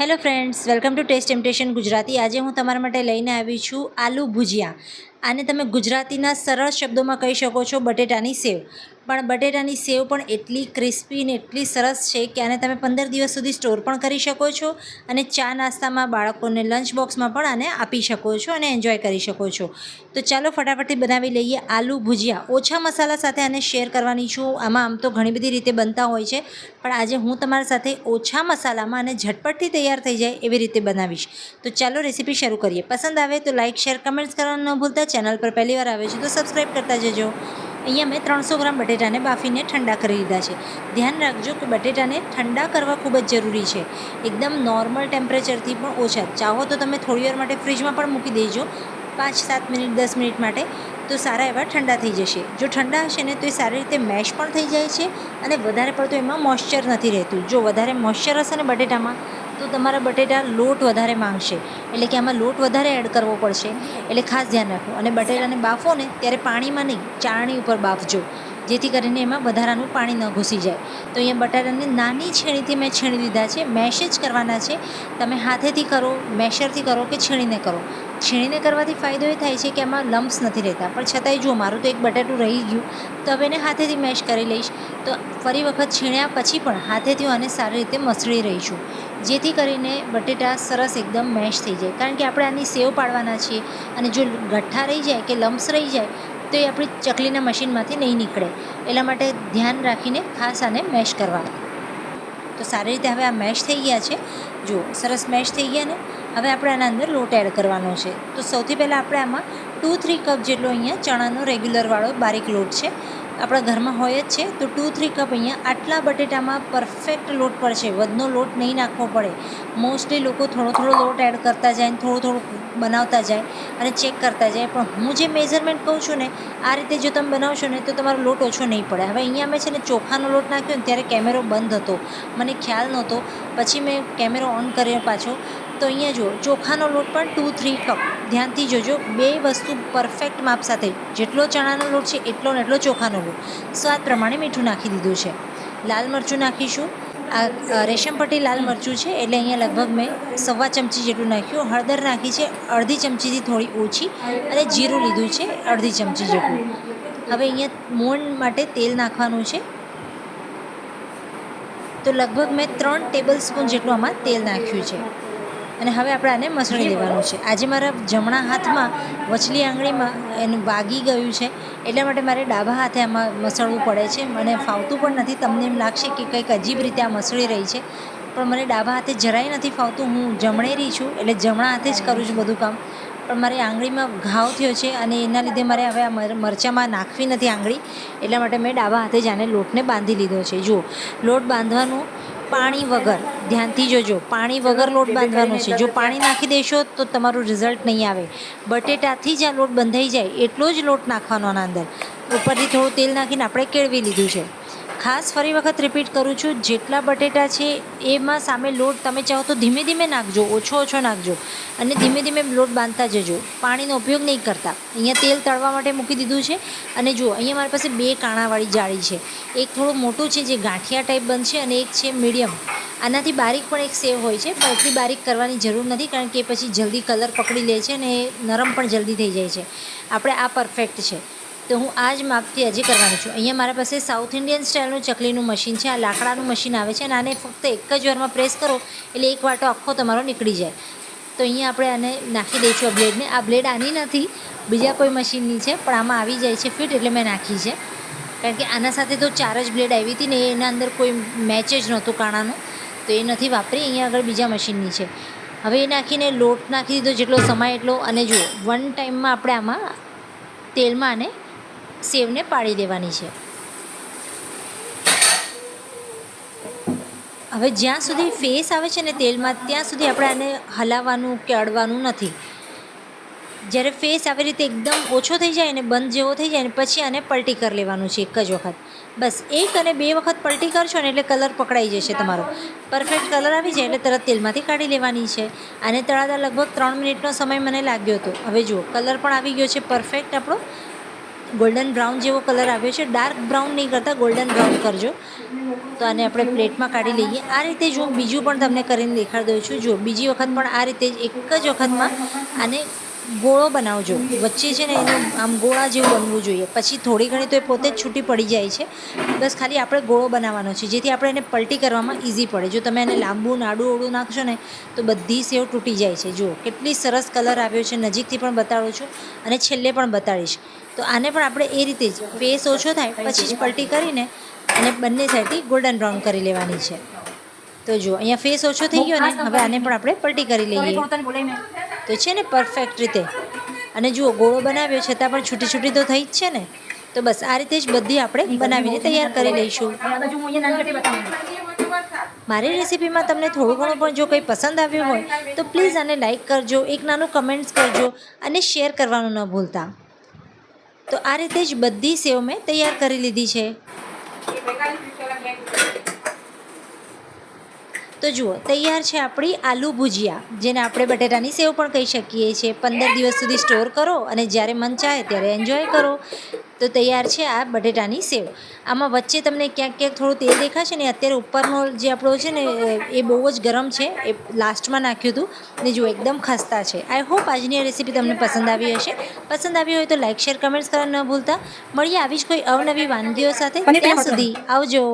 Hello friends welcome to test temptation Gujarati આજે હું તમારા માટે લઈને આવી છું આલુ ભુજિયા. આને તમે ગુજરાતીના સરળ શબ્દોમાં કહી શકો છો બટેટાની સેવ. પણ બટેટાની સેવ પણ એટલી ક્રિસ્પી ને એટલી સરસ છે કે આને તમે પંદર દિવસ સુધી સ્ટોર પણ કરી શકો છો અને ચા નાસ્તામાં બાળકોને લંચ બોક્સમાં પણ આને આપી શકો છો અને એન્જોય કરી શકો છો. તો ચાલો ફટાફટથી બનાવી લઈએ આલુ ભુજિયા. ઓછા મસાલા સાથે આને શેર કરવાની છું. આમાં આમ તો ઘણી બધી રીતે બનતા હોય છે. પણ આજે હું તમારા સાથે ઓછા મસાલામાં અને ઝટપટથી તૈયાર થઈ જાય એવી રીતે બનાવીશ. તો ચાલો રેસીપી શરૂ કરીએ. પસંદ આવે તો લાઇક શેર, કમેન્ટ્સ કરવાનું ન ભૂલતા. ચેનલ પર પહેલી વાર આવે છે તો સબસ્ક્રાઈબ કરતા જજો. અહીંયા મેં ત્રણસો ગ્રામ બટેટાને બાફીને ઠંડા કરી લીધા છે. ધ્યાન રાખજો કે બટેટાને ઠંડા કરવા ખૂબ જ જરૂરી છે. એકદમ નોર્મલ ટેમ્પરેચરથી પણ ઓછા. ચાહો તો તમે થોડી વાર માટે ફ્રીજમાં પણ મૂકી દેજો. પાંચ, સાત મિનિટ, દસ મિનિટ માટે તો સારા એવા ઠંડા થઈ જશે. જો ઠંડા હશે ને તો એ સારી રીતે મેશ પણ થઈ જાય છે અને વધારે પડતું એમાં મોઇશ્ચર નથી રહેતું. જો વધારે મોઇશ્ચર હશે ને બટેટામાં તો તમારા બટેટા લોટ વધારે માંગશે. એટલે કે આમાં લોટ વધારે એડ કરવો પડશે. એટલે ખાસ ધ્યાન રાખો અને બટેટાને બાફો ને ત્યારે પાણીમાં નહીં ચાળણી ઉપર બાફજો. જેથી કરીને એમાં વધારાનું પાણી ન ઘૂસી જાય. તો અહીંયા બટાટાને નાની છીણીથી મેં છીણી લીધા છે. મેશ જ કરવાના છે. તમે હાથેથી કરો, મેશરથી કરો કે છીણીને કરો. છીણીને કરવાથી ફાયદો એ થાય છે કે એમાં લમ્પ્સ નથી રહેતા. પણ છતાંય જો મારું તો એક બટાટું રહી ગયું, તો હવે એને હાથેથી મેશ કરી લઈશ. તો ફરી વખત છીણ્યા પછી પણ હાથેથી હું આને સારી રીતે મસળી રહી છું જેથી કરીને બટેટા સરસ એકદમ મેશ થઈ જાય. કારણ કે આપણે આની સેવ પાડવાના છીએ અને જો ગઠ્ઠા રહી જાય કે લમ્પ્સ રહી જાય, તો એ આપણી ચકલીના મશીનમાંથી નહીં નીકળે. એટલા માટે ધ્યાન રાખીને ખાસ આને મેશ કરવા તો સારી રીતે હવે આ મેશ થઈ ગયા છે. જુઓ સરસ મેશ થઈ ગયા ને હવે આપણે આના અંદર લોટ એડ કરવાનો છે. તો સૌથી પહેલાં આપણે આમાં ટુ થ્રી કપ જેટલો અહીંયા ચણાનો રેગ્યુલરવાળો બારીક લોટ છે. આપણા ઘરમાં હોય જ છે. તો ટુ થ્રી કપ અહીંયા આટલા બટેટામાં પરફેક્ટ લોટ પડશે. વધનો લોટ નહીં નાખવો પડે. મોસ્ટલી લોકો થોડો થોડો લોટ એડ કરતા જાય થોડું થોડું બનાવતા જાય અને ચેક કરતા જાય. પણ હું જે મેઝરમેન્ટ કહું છું ને, આ રીતે જો તમે બનાવશો ને, તો તમારો લોટ ઓછો નહીં પડે. હવે અહીંયા મેં છે ને ચોખાનો લોટ નાખ્યો ને, ત્યારે કેમેરો બંધ હતો. મને ખ્યાલ નહોતો. પછી મેં કેમેરો ઓન કર્યો પાછો. તો અહીંયા જો ચોખાનો લોટ પણ ટુ થ્રી કપ ધ્યાનથી જોજો બે વસ્તુ પરફેક્ટ માપ સાથે. જેટલો ચણાનો લોટ છે એટલો ને એટલો ચોખાનો લોટ. સ્વાદ પ્રમાણે મીઠું નાખી દીધું છે. લાલ મરચું નાખીશું. આ રેશમ પટ્ટી લાલ મરચું છે એટલે અહીંયા લગભગ મેં સવા ચમચી જેટલું નાખ્યું. હળદર નાખી છે અડધી ચમચીથી થોડી ઓછી. અને જીરું લીધું છે અડધી ચમચી જેટલું. હવે અહીંયા મોણ માટે તેલ નાખવાનું છે. તો લગભગ મેં ત્રણ ટેબલ સ્પૂન જેટલું આમાં તેલ નાખ્યું છે. અને હવે આપણે આને મસળી લેવાનું છે. આજે મારા જમણા હાથમાં વચલી આંગળીમાં એનું વાગી ગયું છે. એટલા માટે મારે ડાબા હાથે આમાં મસળવું પડે છે. મને ફાવતું પણ નથી. તમને એમ લાગશે કે કંઈક અજીબ રીતે આ મસળી રહી છે. પણ મને ડાબા હાથે જરાય નથી ફાવતું. હું જમણેરી છું. એટલે જમણા હાથે જ કરું છું બધું કામ. પણ મારી આંગળીમાં ઘાવ થયો છે અને એના લીધે મારે હવે આ મર- મરચાંમાં નાખવી નથી આંગળી. એટલા માટે મેં ડાબા હાથે જ આને લોટને બાંધી લીધો છે. જુઓ. લોટ બાંધવાનું પાણી વગર. ધ્યાનથી જોજો પાણી વગર લોટ બાંધવાનો છે. જો પાણી નાખી દેશો તો તમારું રિઝલ્ટ નહીં આવે. બટેટાથી જ આ લોટ બંધાઈ જાય. એટલો જ લોટ નાખવાનો આના અંદર. ઉપરથી થોડું તેલ નાખીને આપણે કેળવી લીધું છે. ખાસ ફરી વખત રિપીટ કરું છું, જેટલા બટેટા છે, એમાં સામે લોટ તમે ચાહો તો ધીમે ધીમે નાખજો, ઓછો ઓછો નાખજો. અને ધીમે ધીમે લોટ બાંધતા જજો. પાણીનો ઉપયોગ નહીં કરતા. અહીંયા તેલ તળવા માટે મૂકી દીધું છે. અને જુઓ, અહીંયા મારી પાસે બે કાણાવાળી જાળી છે. એક થોડું મોટું છે, જે ગાંઠિયા ટાઈપ બનશે, અને એક છે મીડિયમ આનાથી બારીક પણ એક સેવ હોય છે, પણ એટલી બારીક કરવાની જરૂર નથી, કારણ કે પછી જલ્દી કલર પકડી લે છે, અને નરમ પણ જલ્દી થઈ જાય છે. આપણે આ પરફેક્ટ છે. તો હું આ જ માપથી હજી કરવાની છું. અહીંયા મારા પાસે સાઉથ ઇન્ડિયન સ્ટાઇલનું ચકલીનું મશીન છે, આ લાકડાનું મશીન આવે છે અને આને ફક્ત એક જ વારમાં પ્રેસ કરો એટલે એક વાટો આખો તમારો નીકળી જાય. તો અહીંયા આપણે આને નાખી દઈશું આ બ્લેડને આ બ્લેડ આની નથી, બીજા કોઈ મશીનની છે, પણ આમાં આવી જાય છે ફિટ એટલે મેં નાખી છે. કારણ કે આના સાથે તો ચાર જ બ્લેડ આવી હતી ને એના અંદર કોઈ મેચ જ નહોતું કાણાનું. તો એ નથી વાપરી, અહીંયા આગળ બીજા મશીનની છે. હવે એ નાખીને લોટ નાખી દીધો જેટલો સમય એટલો. અને જુઓ વન ટાઈમમાં આપણે આમાં તેલમાં આને સેવને પાડી દેવાની છે. હવે જ્યાં સુધી ફેસ આવે છે ને તેલમાં, ત્યાં સુધી આપણે આને હલાવવાનું કે અડવાનું નથી. જ્યારે ફેસ આવી રીતે એકદમ ઓછો થઈ જાય ને બંધ જેવો થઈ જાય ને પછી આને પલટી કરી લેવાનું છે એક જ વખત. બસ એક અને બે વખત પલટી કરશો ને એટલે કલર પકડાઈ જશે તમારો. પરફેક્ટ કલર આવી જાય એટલે તરત તેલમાંથી કાઢી લેવાની છે. આને તળાતા લગભગ ત્રણ મિનિટનો સમય મને લાગ્યો હતો. હવે જુઓ, કલર પણ આવી ગયો છે પરફેક્ટ આપણો. ગોલ્ડન બ્રાઉન જેવો કલર આવ્યો છે. ડાર્ક બ્રાઉન નહીં કરતાં ગોલ્ડન બ્રાઉન કરજો. તો આને આપણે પ્લેટમાં કાઢી લઈએ. આ રીતે જો બીજું પણ તમને કરીને દેખાડી દઉં છું. જો બીજી વખત પણ આ રીતે એક જ વખતમાં આને ગોળો બનાવજો. વચ્ચે છે ને એનું આમ ગોળા જેવું બનવું જોઈએ. પછી થોડી ઘણી તો એ પોતે જ છૂટી પડી જાય છે. બસ ખાલી આપણે ગોળો બનાવવાનો છે. જેથી આપણે એને પલટી કરવામાં ઇઝી પડે. જો તમે એને લાંબુ નાડું ઓળું નાખશો ને, તો બધી સેવ તૂટી જાય છે. જુઓ, કેટલી સરસ કલર આવ્યો છે. નજીકથી પણ બતાડું છું અને છેલ્લે પણ બતાડીશ. તો આને પણ આપણે એ રીતે જ ફેસ ઓછો થાય પછી જ પલટી કરીને અને બંને સાઈડથી ગોલ્ડન બ્રાઉન કરી લેવાની છે તો જુઓ અહીંયા ફેસ ઓછો થઈ ગયો ને હવે આને પણ આપણે પલટી કરી લઈએ તો છે ને પરફેક્ટ રીતે અને જુઓ ગોળો બનાવ્યો છતાં પણ છૂટી છૂટી તો થઈ જ છે ને તો બસ આ રીતે જ બધી આપણે બનાવીને તૈયાર કરી લઈશું મારી રેસીપીમાં તમને થોડું ઘણું પણ જો કંઈ પસંદ આવ્યું હોય તો પ્લીઝ આને લાઇક કરજો એક નાનું કમેન્ટ્સ કરજો અને શેર કરવાનું ન ભૂલતા તો આ રીતે જ બધી સેવ મેં તૈયાર કરી લીધી છે. તો જુઓ, તૈયાર છે આપણી આલુ ભુજિયા, જેને આપણે બટેટાની સેવ પણ કહી શકીએ છીએ. પંદર દિવસ સુધી સ્ટોર કરો અને જ્યારે મન ચાહે ત્યારે એન્જોય કરો. તો તૈયાર છે આ બટેટાની સેવ. આમાં વચ્ચે તમને ક્યાંક ક્યાંક થોડું તેલ દેખાશે ને અત્યારે ઉપરનો જે આપણો છે ને એ બહુ જ ગરમ છે. એ લાસ્ટમાં નાખ્યું હતું ને જુઓ એકદમ ખસ્તા છે. આઈ હોપ આજની આ રેસીપી તમને પસંદ આવી હશે. પસંદ આવી હોય તો લાઇક શેર કમેન્ટ્સ કરવા ન ભૂલતા. મળીએ આવી જ કોઈ અવનવી વાનગીઓ સાથે. ત્યાં સુધી આવજો.